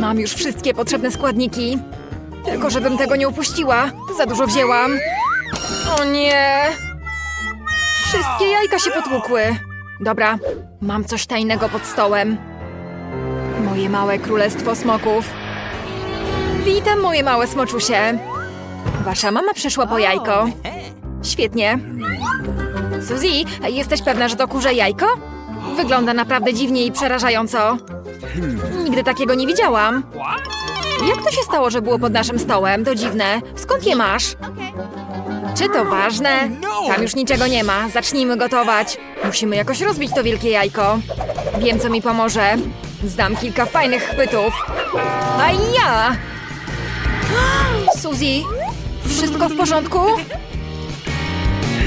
Mam już wszystkie potrzebne składniki. Tylko żebym tego nie upuściła. Za dużo wzięłam. O nie! Wszystkie jajka się potłukły. Dobra, mam coś tajnego pod stołem. Moje małe królestwo smoków. Witam, moje małe smoczusie. Wasza mama przyszła po jajko. Świetnie. Suzy, jesteś pewna, że to kurze jajko? Wygląda naprawdę dziwnie i przerażająco. Nigdy takiego nie widziałam. Jak to się stało, że było pod naszym stołem? To dziwne. Skąd je masz? Czy to ważne? Tam już niczego nie ma. Zacznijmy gotować. Musimy jakoś rozbić to wielkie jajko. Wiem, co mi pomoże. Znam kilka fajnych chwytów. A ja! Suzy, wszystko w porządku?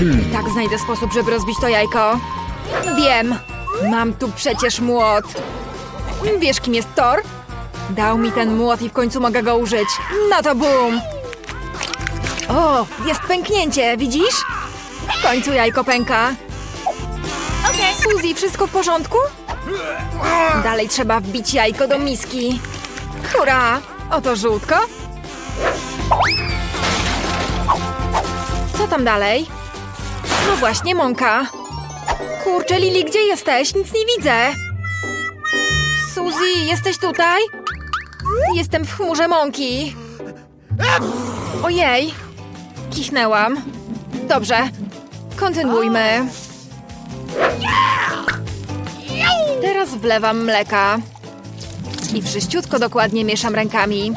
I tak znajdę sposób, żeby rozbić to jajko. Wiem. Mam tu przecież młot. Wiesz, kim jest Thor? Dał mi ten młot i w końcu mogę go użyć. No to bum! O, jest pęknięcie, widzisz? W końcu jajko pęka. Suzy, wszystko w porządku? Dalej trzeba wbić jajko do miski. Hurra! Oto żółtko. Co tam dalej? No właśnie, mąka. Kurczę, Lili, gdzie jesteś? Nic nie widzę. Suzy, jesteś tutaj? Jestem w chmurze mąki. Ojej. Kichnęłam. Dobrze. Kontynuujmy. Teraz wlewam mleka. I wszyściutko dokładnie mieszam rękami.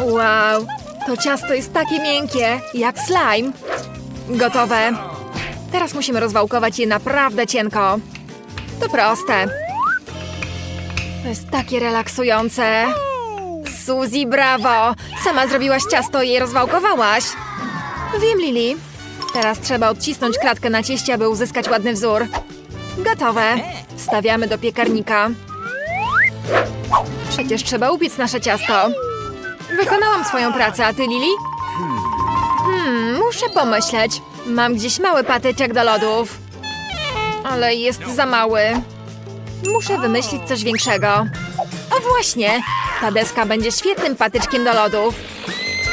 Wow, to ciasto jest takie miękkie, jak slime. Gotowe. Teraz musimy rozwałkować je naprawdę cienko. To proste. To jest takie relaksujące. Suzy, brawo! Sama zrobiłaś ciasto i je rozwałkowałaś. Wiem, Lili. Teraz trzeba odcisnąć kratkę na cieście, aby uzyskać ładny wzór. Gotowe. Wstawiamy do piekarnika. Przecież trzeba upiec nasze ciasto. Wykonałam swoją pracę, a ty, Lili? Hmm, muszę pomyśleć. Mam gdzieś mały patyczek do lodów. Ale jest za mały. Muszę wymyślić coś większego. O właśnie! Ta deska będzie świetnym patyczkiem do lodów.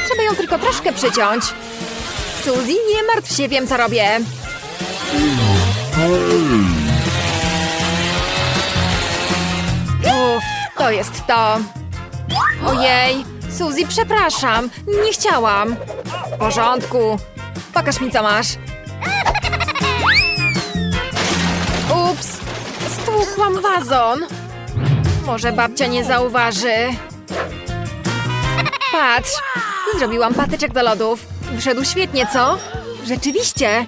Trzeba ją tylko troszkę przyciąć. Suzy, nie martw się, wiem co robię. Uff, to jest to. Ojej, Suzy, przepraszam. Nie chciałam. W porządku. Pokaż mi, co masz. Stłukłam wazon. Może babcia nie zauważy. Patrz, zrobiłam patyczek do lodów. Wyszedł świetnie, co? Rzeczywiście.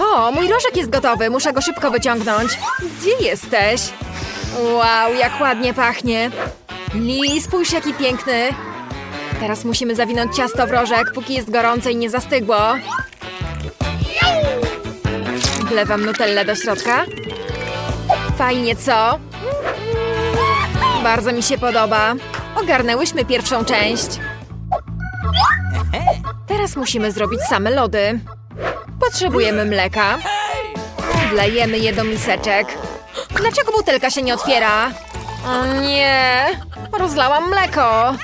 O, mój rożek jest gotowy, muszę go szybko wyciągnąć. Gdzie jesteś? Wow, jak ładnie pachnie. Lili, spójrz jaki piękny. Teraz musimy zawinąć ciasto w rożek, póki jest gorące i nie zastygło. Wlewam nutellę do środka. Fajnie, co? Bardzo mi się podoba. Ogarnęłyśmy pierwszą część. Teraz musimy zrobić same lody. Potrzebujemy mleka. Wlejemy je do miseczek. Dlaczego butelka się nie otwiera? O nie! Rozlałam mleko.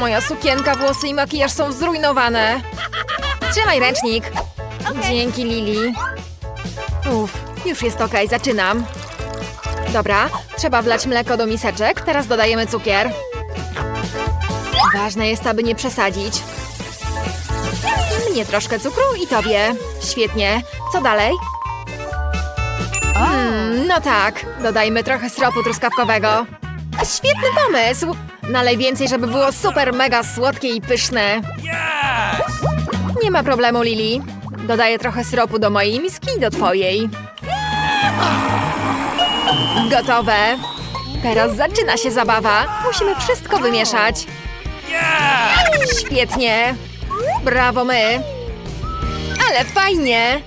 Moja sukienka, włosy i makijaż są zrujnowane. Trzymaj ręcznik. Dzięki, Lili. Uff, już jest ok, zaczynam. Dobra, trzeba wlać mleko do miseczek. Teraz dodajemy cukier. Ważne jest, aby nie przesadzić. Mnie troszkę cukru i tobie. Świetnie. Co dalej? Hmm, no tak. Dodajmy trochę syropu truskawkowego. Świetny pomysł. Nalej więcej, żeby było super, mega słodkie i pyszne. Nie ma problemu, Lili. Dodaję trochę syropu do mojej miski i do twojej. Gotowe. Teraz zaczyna się zabawa. Musimy wszystko wymieszać. Świetnie. Brawo my. Ale fajnie.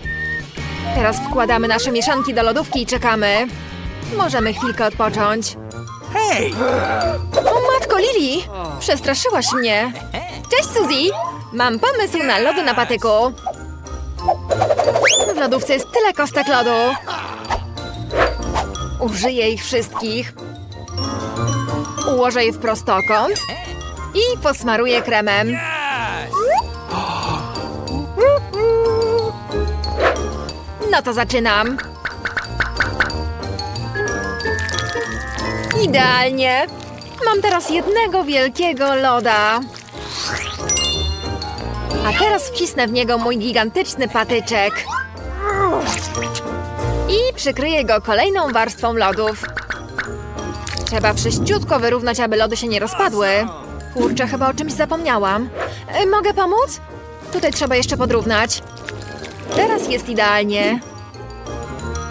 Teraz wkładamy nasze mieszanki do lodówki i czekamy. Możemy chwilkę odpocząć. Hej! O matko, Lili! Przestraszyłaś mnie. Cześć, Suzy! Mam pomysł na lody na patyku. W lodówce jest tyle kostek lodu. Użyję ich wszystkich. Ułożę je w prostokąt i posmaruję kremem. No to zaczynam. Idealnie. Mam teraz jednego wielkiego loda. A teraz wcisnę w niego mój gigantyczny patyczek. Przykryję go kolejną warstwą lodów. Trzeba wszyściutko wyrównać, aby lody się nie rozpadły. Kurczę, chyba o czymś zapomniałam. E, mogę pomóc? Tutaj trzeba jeszcze podrównać. Teraz jest idealnie.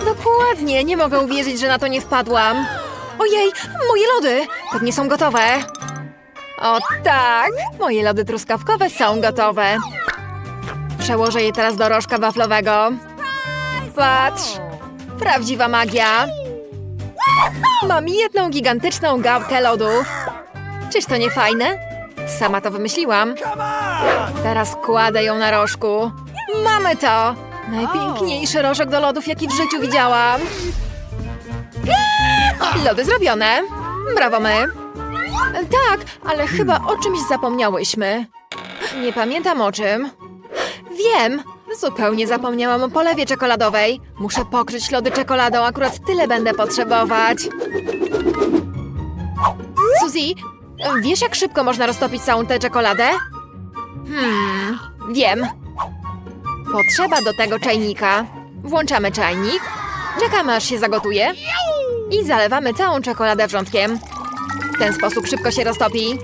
Dokładnie, nie mogę uwierzyć, że na to nie wpadłam. Ojej, moje lody! Pewnie są gotowe. O tak, moje lody truskawkowe są gotowe. Przełożę je teraz do rożka waflowego. Patrz, prawdziwa magia. Mam jedną gigantyczną gałkę lodów. Czyż to nie fajne? Sama to wymyśliłam. Teraz kładę ją na rożku. Mamy to! Najpiękniejszy rożek do lodów, jaki w życiu widziałam. Lody zrobione. Brawo my. Tak, ale chyba o czymś zapomniałyśmy. Nie pamiętam o czym. Wiem! Zupełnie zapomniałam o polewie czekoladowej. Muszę pokryć lody czekoladą, akurat tyle będę potrzebować. Suzy, wiesz jak szybko można roztopić całą tę czekoladę? Hmm, wiem. Potrzeba do tego czajnika. Włączamy czajnik, czekamy aż się zagotuje i zalewamy całą czekoladę wrzątkiem. W ten sposób szybko się roztopi.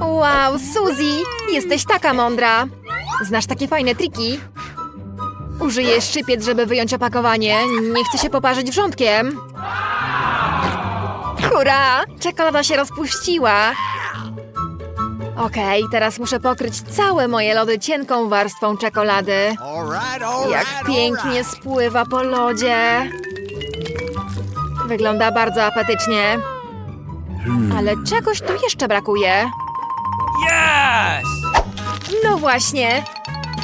Wow, Suzy, jesteś taka mądra. Znasz takie fajne triki? Użyję szczypiec, żeby wyjąć opakowanie. Nie chcę się poparzyć wrzątkiem. Hurra! Czekolada się rozpuściła. Okej, teraz muszę pokryć całe moje lody cienką warstwą czekolady. Jak pięknie spływa po lodzie. Wygląda bardzo apetycznie. Ale czegoś tu jeszcze brakuje. Yes! No właśnie.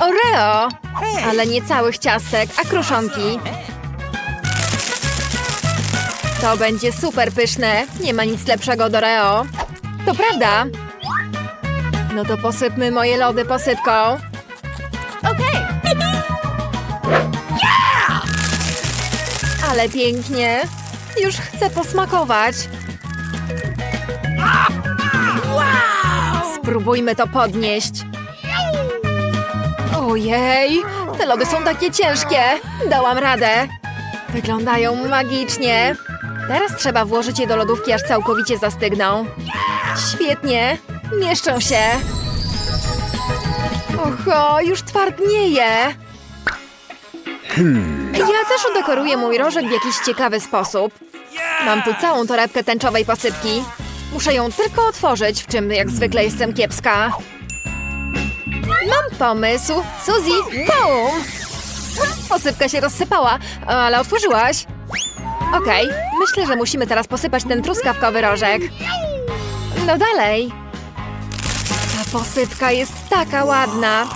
Oreo! Ale nie całych ciastek, a kruszonki. To będzie super pyszne. Nie ma nic lepszego od Oreo. To prawda. No to posypmy moje lody posypką. Okej. Ale pięknie. Już chcę posmakować. Spróbujmy to podnieść. Ojej, te lody są takie ciężkie. Dałam radę. Wyglądają magicznie. Teraz trzeba włożyć je do lodówki, aż całkowicie zastygną. Świetnie, mieszczą się. Oho, już twardnieje. Ja też udekoruję mój rożek w jakiś ciekawy sposób. Mam tu całą torebkę tęczowej posypki. Muszę ją tylko otworzyć, w czym jak zwykle jestem kiepska. Pomysł. Suzy, boom! Posypka się rozsypała, ale otworzyłaś. Okej, myślę, że musimy teraz posypać ten truskawkowy rożek. No dalej. Ta posypka jest taka ładna.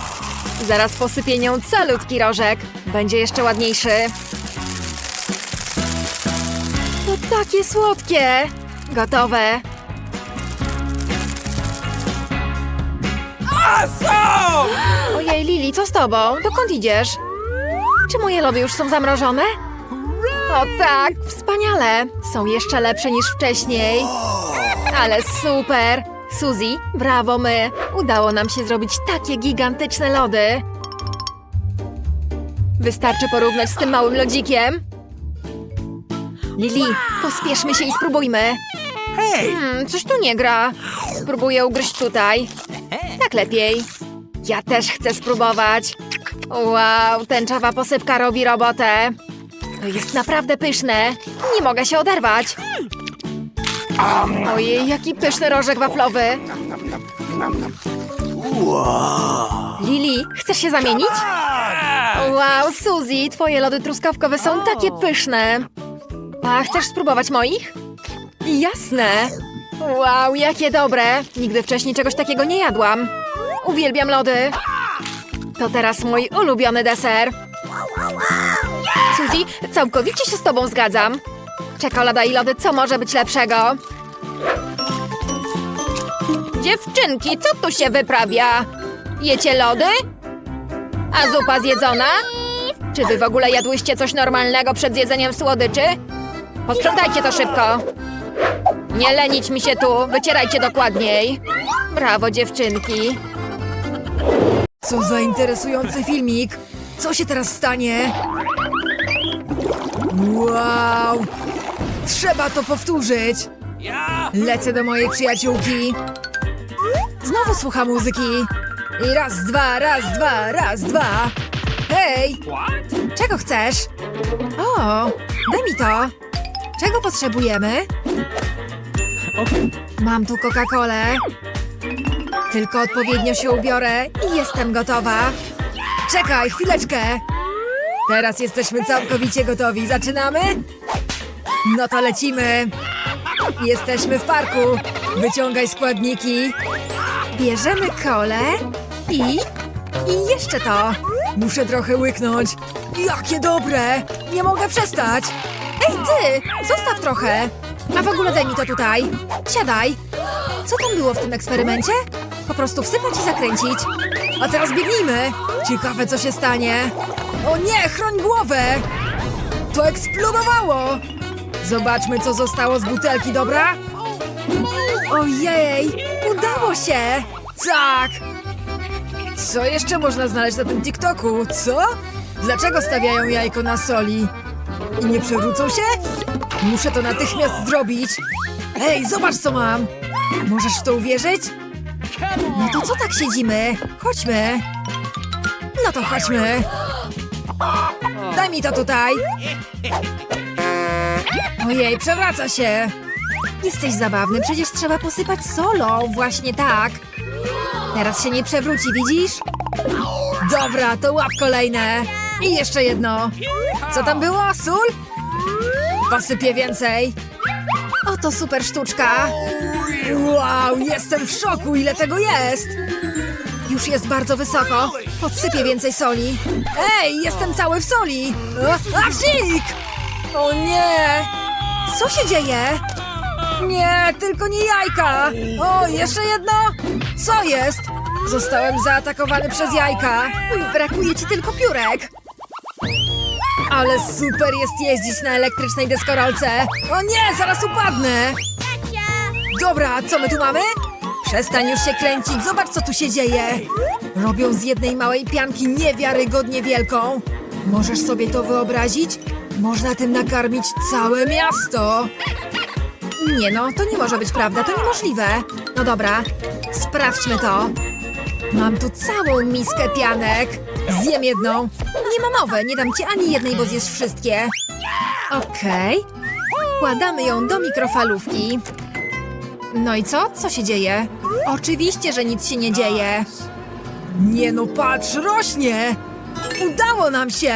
Zaraz posypię nią calutki rożek. Będzie jeszcze ładniejszy. To takie słodkie. Gotowe. Ojej, Lili, co z tobą? Dokąd idziesz? Czy moje lody już są zamrożone? O tak, wspaniale! Są jeszcze lepsze niż wcześniej. Ale super! Suzy, brawo my! Udało nam się zrobić takie gigantyczne lody. Wystarczy porównać z tym małym lodzikiem. Lili, pospieszmy się i spróbujmy. Hey! Hmm, coś tu nie gra. Spróbuję ugryźć tutaj. Tak lepiej. Ja też chcę spróbować. Wow, tęczowa posypka robi robotę. To jest naprawdę pyszne. Nie mogę się oderwać. Ojej, jaki pyszny rożek waflowy. Lili, chcesz się zamienić? Wow, Suzy, twoje lody truskawkowe są takie pyszne. A chcesz spróbować moich? Jasne. Wow, jakie dobre. Nigdy wcześniej czegoś takiego nie jadłam. Uwielbiam lody. To teraz mój ulubiony deser. Suzy, całkowicie się z tobą zgadzam. Czekolada i lody, co może być lepszego? Dziewczynki, co tu się wyprawia? Jecie lody? A zupa zjedzona? Czy wy w ogóle jadłyście coś normalnego przed jedzeniem słodyczy? Posprzątajcie to szybko. Nie lenić mi się tu, wycierajcie dokładniej. Brawo, dziewczynki. Co za interesujący filmik! Co się teraz stanie? Wow! Trzeba to powtórzyć! Lecę do mojej przyjaciółki. Znowu słucha muzyki. I raz, dwa, raz, dwa, raz, dwa. Hej! Czego chcesz? O, daj mi to. Czego potrzebujemy? Mam tu Coca-Colę. Tylko odpowiednio się ubiorę i jestem gotowa. Czekaj, chwileczkę. Teraz jesteśmy całkowicie gotowi. Zaczynamy? No to lecimy. Jesteśmy w parku. Wyciągaj składniki. Bierzemy kolę i... i jeszcze to. Muszę trochę łyknąć. Jakie dobre! Nie mogę przestać! Ej, ty! Zostaw trochę! A w ogóle daj mi to tutaj. Siadaj. Co tam było w tym eksperymencie? Po prostu wsypać i zakręcić. A teraz biegnijmy. Ciekawe, co się stanie. O nie, chroń głowę! To eksplodowało! Zobaczmy, co zostało z butelki, dobra? Ojej, udało się! Tak! Co jeszcze można znaleźć na tym TikToku? Co? Dlaczego stawiają jajko na soli? I nie przewrócą się? Muszę to natychmiast zrobić. Ej, zobacz co mam! Możesz w to uwierzyć? No to co tak siedzimy? Chodźmy. No to chodźmy. Daj mi to tutaj. Ojej, przewraca się. Jesteś zabawny, przecież trzeba posypać solą. Właśnie tak. Teraz się nie przewróci, widzisz? Dobra, to łap kolejne. I jeszcze jedno. Co tam było? Sól? Posypię więcej. Oto super sztuczka. Wow, jestem w szoku, ile tego jest. Już jest bardzo wysoko. Podsypię więcej soli. Ej, jestem cały w soli. A, a wsik! O nie! Co się dzieje? Nie, tylko nie jajka! O, jeszcze jedno! Co jest? Zostałem zaatakowany przez jajka. Brakuje ci tylko piórek. Ale super jest jeździć na elektrycznej deskorolce. O nie, zaraz upadnę! Dobra, co my tu mamy? Przestań już się kręcić, zobacz co tu się dzieje. Robią z jednej małej pianki niewiarygodnie wielką. Możesz sobie to wyobrazić? Można tym nakarmić całe miasto. Nie no, to nie może być prawda, to niemożliwe. No dobra, sprawdźmy to. Mam tu całą miskę pianek. Zjem jedną. Nie ma mowy, nie dam ci ani jednej, bo zjesz wszystkie. Okej. Wkładamy ją do mikrofalówki. No i co? Co się dzieje? Oczywiście, że nic się nie dzieje. Nie no, patrz, rośnie! Udało nam się!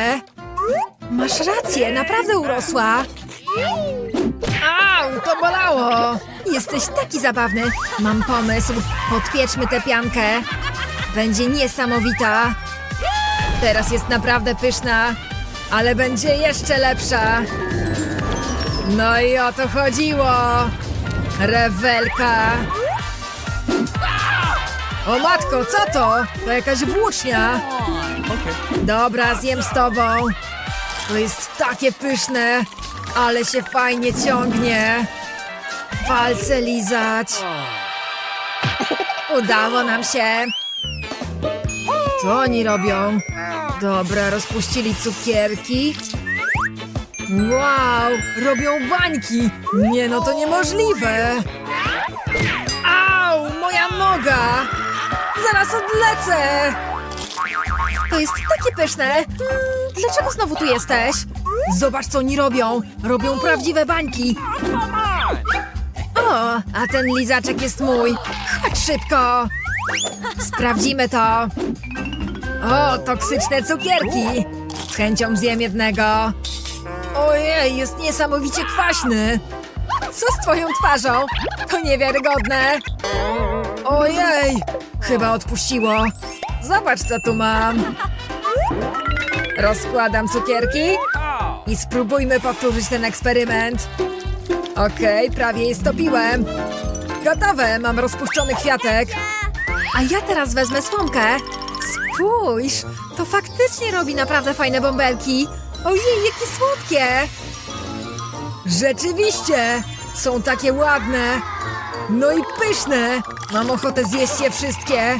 Masz rację, naprawdę urosła. Au, to bolało! Jesteś taki zabawny. Mam pomysł. Podpieczmy tę piankę. Będzie niesamowita. Teraz jest naprawdę pyszna, ale będzie jeszcze lepsza. No i o to chodziło. Rewelka. O matko, co to? To jakaś włócznia. Dobra, zjem z tobą. To jest takie pyszne, ale się fajnie ciągnie. Palce lizać. Udało nam się. Co oni robią? Dobra, rozpuścili cukierki. Wow, robią bańki. Nie no, to niemożliwe. Au, moja noga. Zaraz odlecę. To jest takie pyszne. Mm, Dlaczego znowu tu jesteś? Zobacz, co oni robią. Robią prawdziwe bańki. O, a ten lizaczek jest mój. Chodź szybko. Sprawdzimy to. O, toksyczne cukierki. Z chęcią zjem jednego. Ojej, jest niesamowicie kwaśny. Co z twoją twarzą? To niewiarygodne. Ojej, chyba odpuściło. Zobacz, co tu mam. Rozkładam cukierki. I spróbujmy powtórzyć ten eksperyment. Okej, prawie je stopiłem. Gotowe, mam rozpuszczony kwiatek. A ja teraz wezmę słomkę. Spójrz, to faktycznie robi naprawdę fajne bąbelki. Ojej, jakie słodkie! Rzeczywiście, są takie ładne. No i pyszne. Mam ochotę zjeść je wszystkie.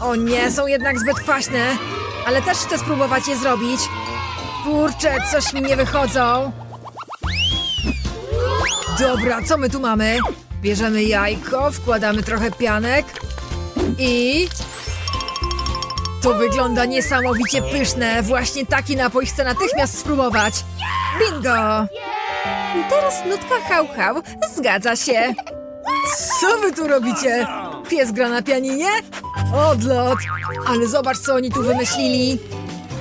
O nie, są jednak zbyt kwaśne. Ale też chcę spróbować je zrobić. Kurczę, coś mi nie wychodzą. Dobra, co my tu mamy? Bierzemy jajko, wkładamy trochę pianek i... To wygląda niesamowicie pyszne. Właśnie taki napój chcę natychmiast spróbować. Bingo! Teraz nutka hał hał. Zgadza się. Co wy tu robicie? Pies gra na pianinie? Odlot! Ale zobacz, co oni tu wymyślili.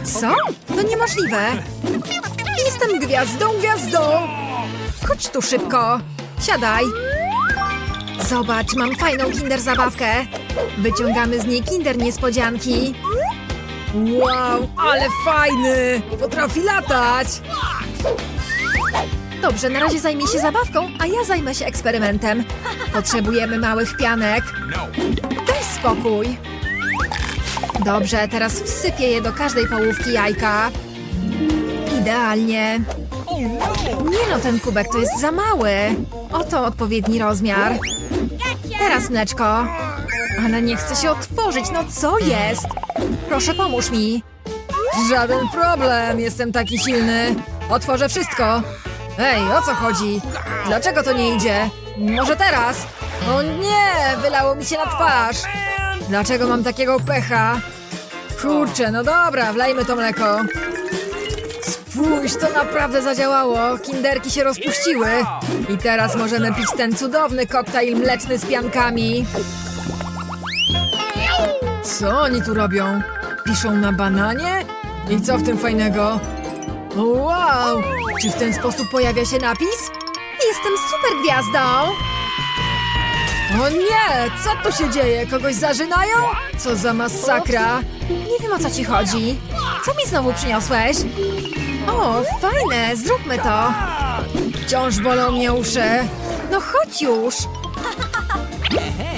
Co? To niemożliwe. Jestem gwiazdą, gwiazdą! Chodź tu szybko. Siadaj. Zobacz, mam fajną kinder zabawkę. Wyciągamy z niej kinder niespodzianki. Wow, ale fajny! Potrafi latać! Dobrze, na razie zajmie się zabawką, a ja zajmę się eksperymentem. Potrzebujemy małych pianek. Daj spokój. Dobrze, teraz wsypię je do każdej połówki jajka. Idealnie. Nie no, ten kubek to jest za mały. Oto odpowiedni rozmiar. Teraz mleczko. Ale nie chce się otworzyć, no co jest? Proszę, pomóż mi. Żaden problem, jestem taki silny. Otworzę wszystko. Ej, o co chodzi? Dlaczego to nie idzie? Może teraz? O nie, wylało mi się na twarz. Dlaczego mam takiego pecha? Kurczę, no dobra, wlejmy to mleko. Spójrz, to naprawdę zadziałało. Kinderki się rozpuściły. I teraz możemy pić ten cudowny koktajl mleczny z piankami. Co oni tu robią? Piszą na bananie? I co w tym fajnego? Wow! Czy w ten sposób pojawia się napis? Jestem super gwiazdą! O nie! Co tu się dzieje? Kogoś zażynają? Co za masakra! Nie wiem o co ci chodzi. Co mi znowu przyniosłeś? O, fajne! Zróbmy to! Wciąż bolą mnie uszy. No chodź już!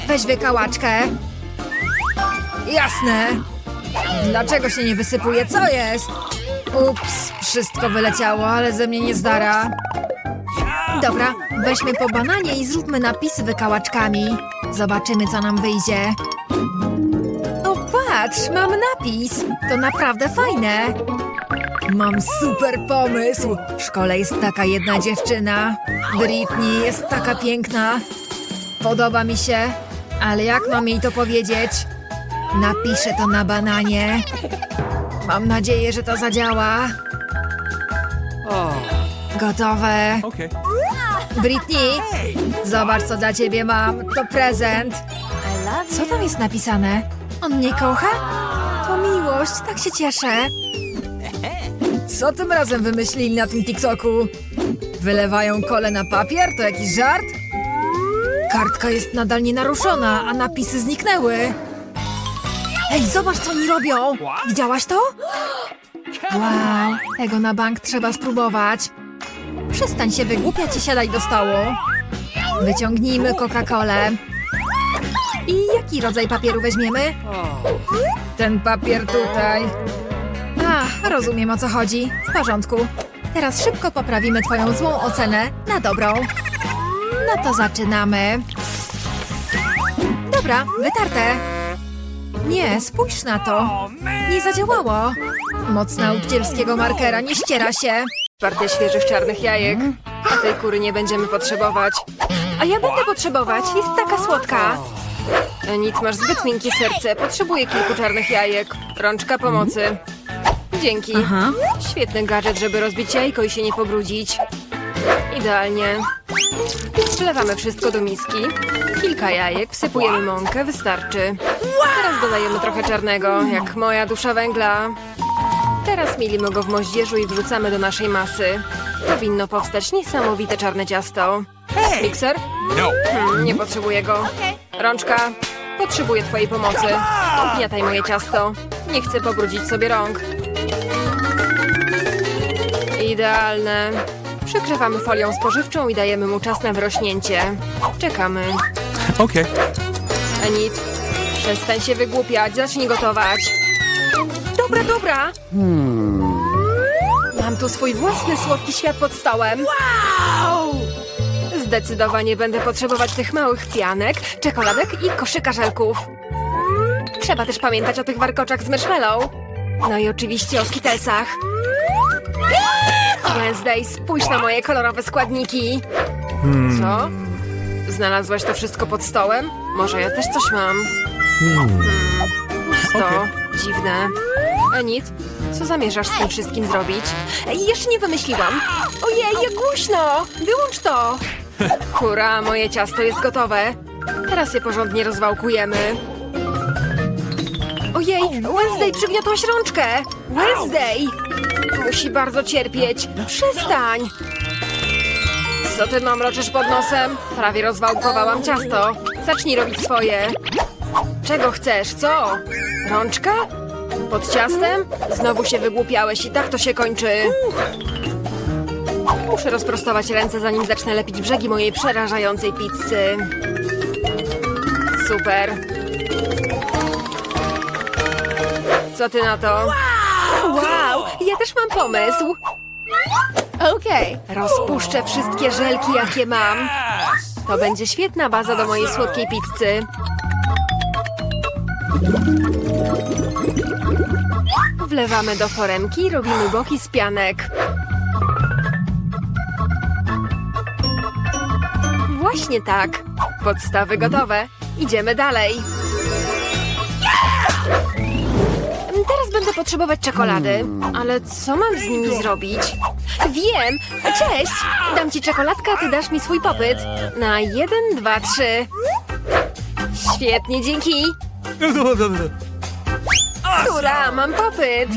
Weź wykałaczkę. Jasne. Dlaczego się nie wysypuje? Co jest? Ups, wszystko wyleciało, ale ze mnie nie zdara. Dobra, weźmy po bananie i zróbmy napisy wykałaczkami. Zobaczymy, co nam wyjdzie. O, patrz, mam napis. To naprawdę fajne. Mam super pomysł. W szkole jest taka jedna dziewczyna. Britney jest taka piękna. Podoba mi się, ale jak mam jej to powiedzieć? Napiszę to na bananie. Mam nadzieję, że to zadziała. Gotowe. Britney, zobacz co dla ciebie mam. To prezent. Co tam jest napisane? On mnie kocha? To miłość, tak się cieszę. Co tym razem wymyślili na tym TikToku? Wylewają kole na papier? To jakiś żart? Kartka jest nadal nienaruszona, a napisy zniknęły. Ej, zobacz co oni robią! Widziałaś to? Wow, tego na bank trzeba spróbować. Przestań się wygłupiać i siadaj do stołu. Wyciągnijmy Coca-Colę. I jaki rodzaj papieru weźmiemy? Ten papier tutaj. A, rozumiem o co chodzi. W porządku. Teraz szybko poprawimy twoją złą ocenę na dobrą. No to zaczynamy. Dobra, wytarte. Nie, spójrz na to. Nie zadziałało. Moc nauczycielskiego markera nie ściera się. Partię świeżych czarnych jajek. A tej kury nie będziemy potrzebować. A ja będę potrzebować, jest taka słodka. Nic, masz zbyt miękkie serce. Potrzebuję kilku czarnych jajek. Rączka pomocy. Dzięki. Świetny gadżet, żeby rozbić jajko i się nie pobrudzić. Idealnie. Wlewamy wszystko do miski. Kilka jajek, wsypujemy mąkę, wystarczy. Teraz dodajemy trochę czarnego, jak moja dusza węgla. Teraz mielimy go w moździerzu i wrzucamy do naszej masy. Powinno powstać niesamowite czarne ciasto. Mikser? No. Hmm, nie potrzebuję go. Rączka? Potrzebuję twojej pomocy. Ugniataj moje ciasto. Nie chcę pobrudzić sobie rąk. Idealne. Przykrywamy folią spożywczą i dajemy mu czas na wyrośnięcie. Czekamy. Okay. Enid, przestań się wygłupiać, zacznij gotować. Dobra, dobra. Mam tu swój własny słodki świat pod stołem. Wow! Zdecydowanie będę potrzebować tych małych pianek, czekoladek i koszyka żelków. Trzeba też pamiętać o tych warkoczach z marshmallow. No i oczywiście o skitelsach. Wednesday, spójrz na moje kolorowe składniki. Co? Znalazłaś to wszystko pod stołem? Może ja też coś mam. Hmm. Pusto. Okej. Dziwne. Enid, co zamierzasz z tym wszystkim zrobić? Ej, jeszcze nie wymyśliłam. Ojej, jak głośno! Wyłącz to! Hurra, moje ciasto jest gotowe. Teraz je porządnie rozwałkujemy. Ojej, Wednesday, przygniotłaś rączkę! Wednesday! Musi bardzo cierpieć. Przestań! Co ty mamroczysz pod nosem? Prawie rozwałkowałam ciasto. Zacznij robić swoje. Czego chcesz, co? Rączka? Pod ciastem? Znowu się wygłupiałeś i tak to się kończy. Muszę rozprostować ręce, zanim zacznę lepić brzegi mojej przerażającej pizzy. Super. Co ty na to? Wow, ja też mam pomysł. Okej. Rozpuszczę wszystkie żelki, jakie mam. To będzie świetna baza do mojej słodkiej pizzy. Wlewamy do foremki i robimy boki z pianek. Właśnie tak. Podstawy gotowe. Idziemy dalej. Potrzebować czekolady. Ale co mam z nimi zrobić? Wiem! Cześć! Dam ci czekoladkę, a ty dasz mi swój popyt. Na jeden, dwa, trzy. Świetnie, dzięki! Która, mam popyt!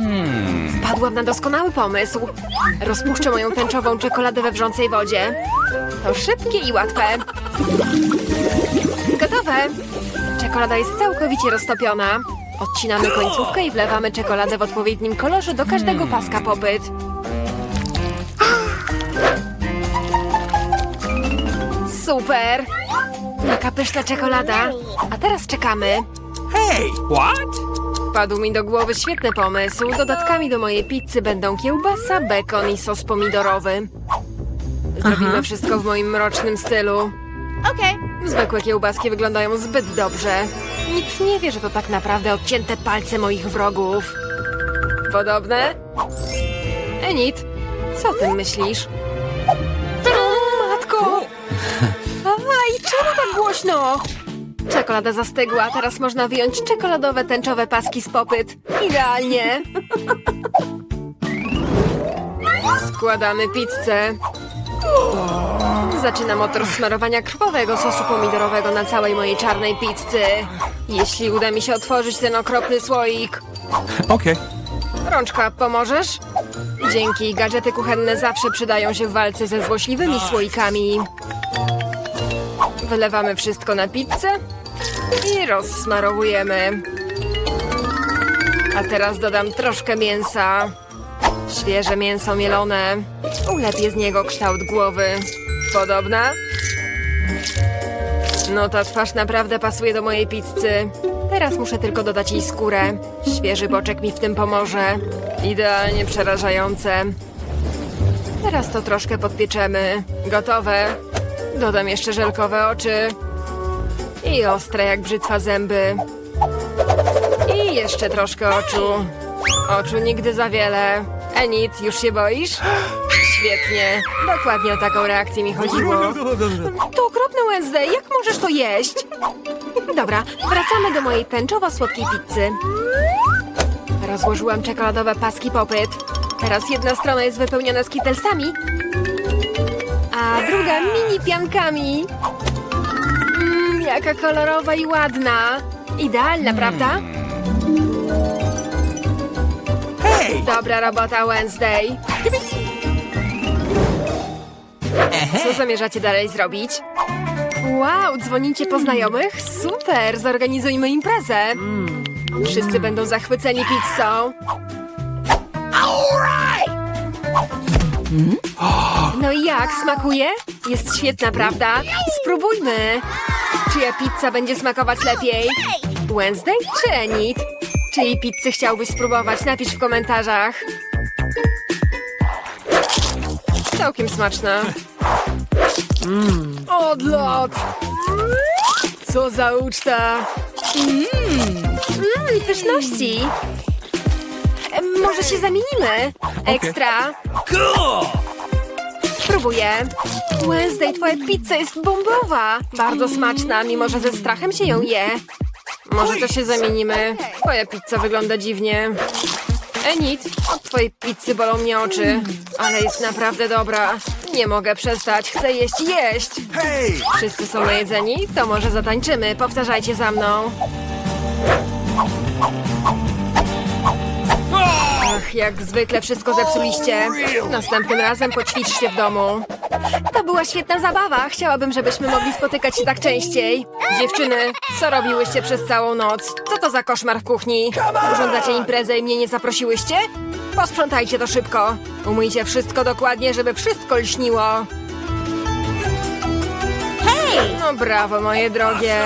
Wpadłam na doskonały pomysł. Rozpuszczę moją tęczową czekoladę we wrzącej wodzie. To szybkie i łatwe. Gotowe! Czekolada jest całkowicie roztopiona. Odcinamy końcówkę i wlewamy czekoladę w odpowiednim kolorze do każdego paska popyt. Super! Jaka pyszna czekolada. A teraz czekamy. Hey. What? Wpadł mi do głowy świetny pomysł. Dodatkami do mojej pizzy będą kiełbasa, bekon i sos pomidorowy. Zrobimy wszystko w moim mrocznym stylu. Okej. Zwykłe kiełbaski wyglądają zbyt dobrze. Nikt nie wie, że to tak naprawdę odcięte palce moich wrogów. Podobne? Enid, co o tym myślisz? O, matko! Aj, czemu tak głośno? Czekolada zastygła, teraz można wyjąć czekoladowe tęczowe paski z popyt. Idealnie! Składamy pizzę. Zaczynam od rozsmarowania krwawego sosu pomidorowego na całej mojej czarnej pizzy. Jeśli uda mi się otworzyć ten okropny słoik. Okay. Rączka, pomożesz? Dzięki, gadżety kuchenne zawsze przydają się w walce ze złośliwymi słoikami. Wylewamy wszystko na pizzę i rozsmarowujemy. A teraz dodam troszkę mięsa. Świeże mięso mielone. Ulepię z niego kształt głowy. Podobna? No ta twarz naprawdę pasuje do mojej pizzy. Teraz muszę tylko dodać jej skórę. Świeży boczek mi w tym pomoże. Idealnie przerażające. Teraz to troszkę podpieczemy. Gotowe. Dodam jeszcze żelkowe oczy. I ostre jak brzytwa zęby. I jeszcze troszkę oczu. Oczu nigdy za wiele. Enid, już się boisz? Świetnie. Dokładnie o taką reakcję mi chodziło. To okropne Wednesday, jak możesz to jeść? Dobra, wracamy do mojej tęczowo-słodkiej pizzy. Rozłożyłam czekoladowe paski popyt. Teraz jedna strona jest wypełniona skitelsami, a druga mini piankami. Mmm, jaka kolorowa i ładna. Idealna, prawda? Hey. Dobra robota, Wednesday. Co zamierzacie dalej zrobić? Wow, dzwonicie po znajomych? Super, zorganizujmy imprezę. Wszyscy będą zachwyceni pizzą. No i jak, smakuje? Jest świetna, prawda? Spróbujmy. Czyja pizza będzie smakować lepiej? Wednesday czy Enid? Czyjej pizzy chciałbyś spróbować? Napisz w komentarzach. Całkiem smaczna. Mmm, odlot! Co za uczta! Mmm, mm, pyszności! Em, Może się zamienimy? Ekstra! Cool. Spróbuję. Wednesday, twoja pizza jest bombowa. Bardzo smaczna, mimo że ze strachem się ją je. Może to się zamienimy. Twoja pizza wygląda dziwnie. Enid, od twojej pizzy bolą mnie oczy. Ale jest naprawdę dobra. Nie mogę przestać, chcę jeść, jeść. Wszyscy są najedzeni? To może zatańczymy. Powtarzajcie za mną. Ach, jak zwykle wszystko zepsuliście. Następnym razem poćwiczcie w domu. To była świetna zabawa. Chciałabym, żebyśmy mogli spotykać się tak częściej. Dziewczyny, co robiłyście przez całą noc? Co to za koszmar w kuchni? Urządzacie imprezę i mnie nie zaprosiłyście? Posprzątajcie to szybko. Umyjcie wszystko dokładnie, żeby wszystko lśniło. Hej! No brawo, moje drogie.